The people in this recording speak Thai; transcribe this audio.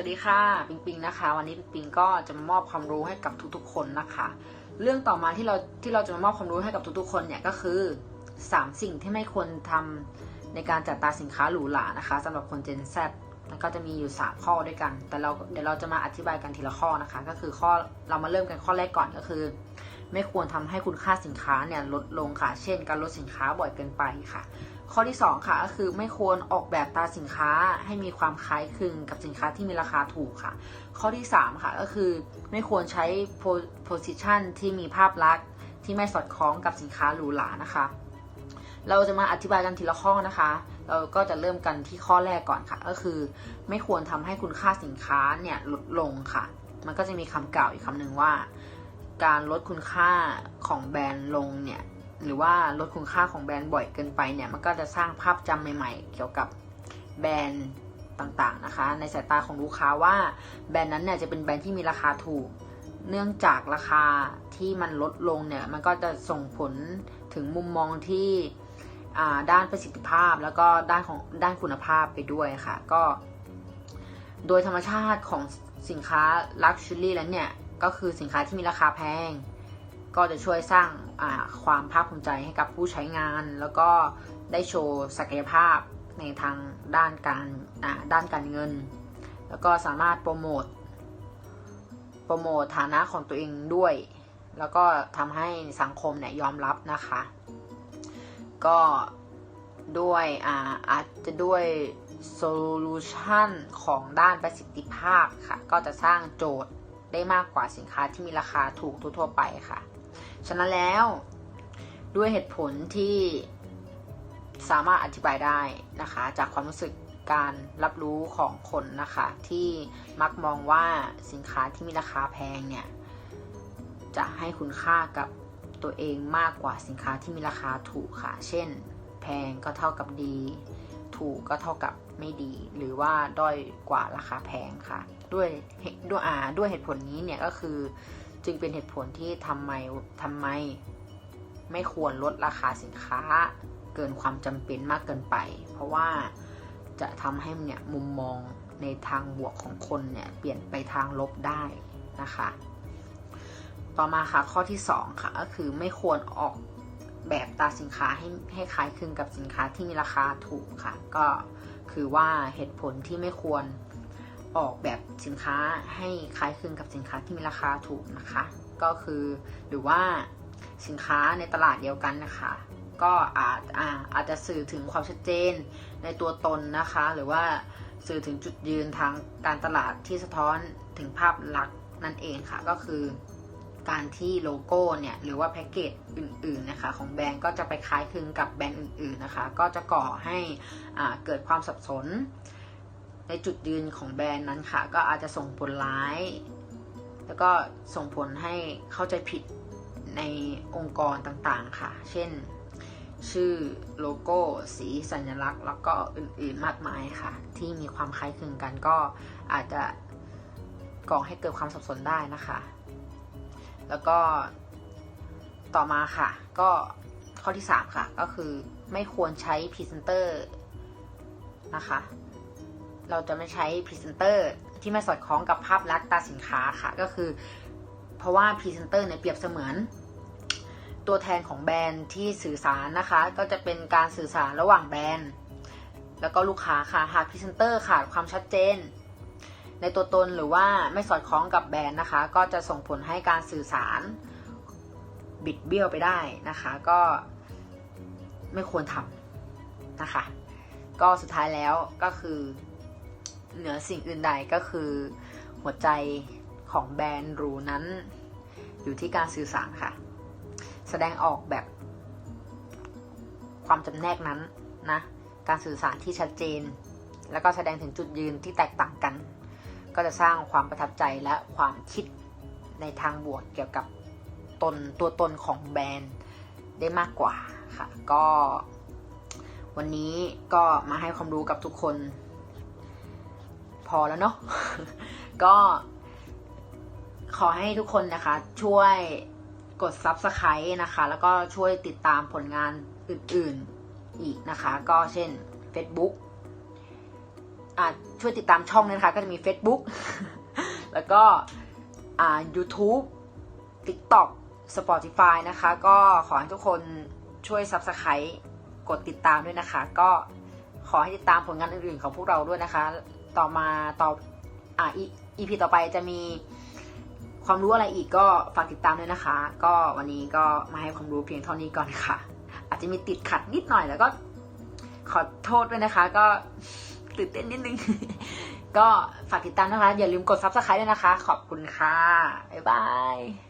วัสดีค่ะปิงปิงนะคะ วันนี้ปิงปิงก็จะมามอบความรู้ให้กับทุกๆ คนนะคะ เรื่องต่อมาที่เราที่เราจะมามอบความรู้ให้กับทุกๆ คนเนี่ยก็คือสามสิ่งที่ไม่ควรทำในการจัดตาสินค้าหรูหรานะคะสำหรับคน Gen Z มันก็จะมีอยู่ 3 ข้อด้วยกัน แต่เราเดี๋ยวเราจะมาอธิบายกันทีละข้อนะคะ ก็คือข้อเรามาเริ่มกันข้อแรกก่อนก็คือ ไม่ควรทำให้คุณค่าสินค้าเนี่ยลดลงค่ะ เช่น การลดสินค้าบ่อยเกินไปค่ะ ข้อที่ 2 ค่ะก็คือไม่ควรออกแบบตาสินค้าให้มีความคล้ายคลึงกับสินค้าที่มีราคาถูกค่ะ ข้อที่ 3 ค่ะก็คือไม่ควรใช้ position ที่มีภาพลักษณ์ที่ไม่สอดคล้องกับสินค้าหรูหรานะคะ เราจะมาอธิบายกันทีละข้อนะคะ เราก็จะเริ่มกันที่ข้อแรกก่อนค่ะ ก็คือ ไม่ควรทำให้คุณค่าสินค้าเนี่ยลดลงค่ะ มันก็จะมีคำกล่าวอีกคำหนึ่งว่า การลดคุณค่าของแบรนด์ลงเนี่ย หรือว่าลดคุณค่าของแบรนด์บ่อยเกินไปเนี่ยมันก็จะสร้างภาพจำใหม่ ๆ เกี่ยวกับแบรนด์ต่างๆนะคะ ในสายตาของลูกค้าว่าแบรนด์นั้นเนี่ยจะเป็นแบรนด์ที่มีราคาถูก เนื่องจากราคาที่มันลดลงเนี่ยมันก็จะส่งผลถึงมุมมองที่ด้านประสิทธิภาพแล้วก็ด้านของด้านคุณภาพไปด้วยค่ะ ก็ โดยธรรมชาติของสินค้าลักชัวรี่แล้วเนี่ย ก็คือสินค้าที่มีราคาแพง ก็จะช่วยสร้างความภาคภูมิใจให้กับผู้ใช้งาน แล้วก็ได้โชว์ศักยภาพในทางด้านการด้านการเงิน แล้วก็สามารถโปรโมทโปรโมทฐานะของตัวเองด้วย แล้วก็ทำให้สังคมเนี่ยยอมรับนะคะ ก็ด้วยอาอาจจะด้วยโซลูชันของด้านประสิทธิภาพค่ะ ก็จะสร้างโจทย์ได้มากกว่าสินค้าที่มีราคาถูกทั่วไปค่ะ ฉะนั้นแล้วด้วยเหตุผลที่สามารถอธิบายได้นะคะ จากความรู้สึกการรับรู้ของคนนะคะ ที่มักมองว่าสินค้าที่มีราคาแพงเนี่ย จะให้คุณค่ากับตัวเองมากกว่าสินค้าที่มีราคาถูกค่ะ เช่น แพงก็เท่ากับดี ถูกก็เท่ากับไม่ดี หรือว่าด้อยกว่าราคาแพงค่ะ ด้วยด้วยอ่าด้วยเหตุผลนี้เนี่ยก็คือ จึงเป็นเหตุผลที่ทำไมทำไม ไม่ควรลดราคาสินค้า เกินความจำเป็นมากเกินไป เพราะว่าจะทำให้เนี่ยมุมมองในทางบวกของคนเนี่ยเปลี่ยนไปทางลบได้นะคะ ต่อมาค่ะข้อที่ 2 ค่ะก็คือไม่ควรออกแบบตาสินค้าให้ให้คล้ายคลึงกับสินค้าที่มีราคาถูกค่ะ ก็คือว่าเหตุผลที่ไม่ควร ออกแบบสินค้าให้คล้ายคลึงกับสินค้าที่มีราคาถูกนะคะ ก็คือหรือว่าสินค้าในตลาดเดียวกันนะคะ ก็อาจอาอาจจะสื่อถึงความชัดเจนในตัวตนนะคะ หรือว่าสื่อถึงจุดยืนทางการตลาดที่สะท้อนถึงภาพลักษณ์นั่นเองค่ะ ก็คือการที่โลโก้เนี่ยหรือว่าแพ็กเกจอื่นๆนะคะของแบรนด์ก็จะไปคล้ายคลึงกับแบรนด์อื่นๆนะคะ ก็จะก่อให้เกิดความสับสน ในจุดยืนของแบรนด์นั้นค่ะ ก็อาจจะส่งผลร้าย แล้วก็ส่งผลให้เข้าใจผิดในองค์กรต่างๆค่ะ เช่น ชื่อโลโก้ สีสัญลักษณ์ แล้วก็อื่นๆมากมายค่ะ ที่มีความคล้ายคลึงกันก็อาจจะก่อให้เกิดความสับสนได้นะคะ แล้วก็ต่อมาค่ะ ก็ข้อที่ 3 ค่ะ ก็คือไม่ควรใช้พรีเซนเตอร์นะคะ เราจะไม่ใช้พรีเซนเตอร์ที่ไม่สอดคล้องกับภาพลักษณ์ตาสินค้าค่ะ ก็คือ เพราะว่าพรีเซนเตอร์เนี่ยเปรียบเสมือน ตัวแทนของแบรนด์ที่สื่อสารนะคะ ก็จะเป็นการสื่อสารระหว่างแบรนด์ แล้วก็ลูกค้าค่ะ หากพรีเซนเตอร์ขาดความชัดเจน ในตัวตนหรือว่าไม่สอดคล้องกับแบรนด์นะคะ ก็จะส่งผลให้การสื่อสารบิดเบี้ยวไปได้นะคะ ก็ไม่ควรทำนะคะ ก็สุดท้ายแล้วก็คือ เหนือสิ่งอื่นใดก็คือหัวใจของแบรนด์หรูนั้น อยู่ที่การสื่อสารค่ะ แสดงออกแบบความจำแนกนั้นนะ การสื่อสารที่ชัดเจน แล้วก็แสดงถึงจุดยืนที่แตกต่างกัน ก็จะสร้างความประทับใจและความคิดในทางบวกเกี่ยวกับตนตัวตนของแบรนด์ได้มากกว่าค่ะ ก็วันนี้ก็มาให้ความรู้กับทุกคน พอแล้วเนาะก็ขอให้ทุกคนนะคะ ช่วยกด Subscribe นะคะ แล้วก็ช่วยติดตามผลงานอื่นๆอีกนะคะ ก็เช่น Facebook อ่าช่วยติดตามช่องนะคะ ก็จะมี Facebook แล้วก็อ่า YouTube TikTok Spotify นะคะ ก็ขอให้ทุกคนช่วย Subscribe กดติดตามด้วยนะคะ ก็ขอให้ติดตามผลงานอื่นๆของพวกเราด้วยนะคะ ต่อมาต่ออ่าอีพีต่อไปจะมีความรู้อะไรอีกก็ฝากติดตามด้วยนะคะ ก็วันนี้ก็มาให้ความรู้เพียงเท่านี้ก่อนค่ะ อาจจะมีติดขัดนิดหน่อยแล้วก็ขอโทษด้วยนะคะ ก็ตื่นเต้นนิดนึง ก็ฝากติดตามนะคะ อย่าลืมกด subscribe ด้วยนะคะ ขอบคุณค่ะ บ๊ายบาย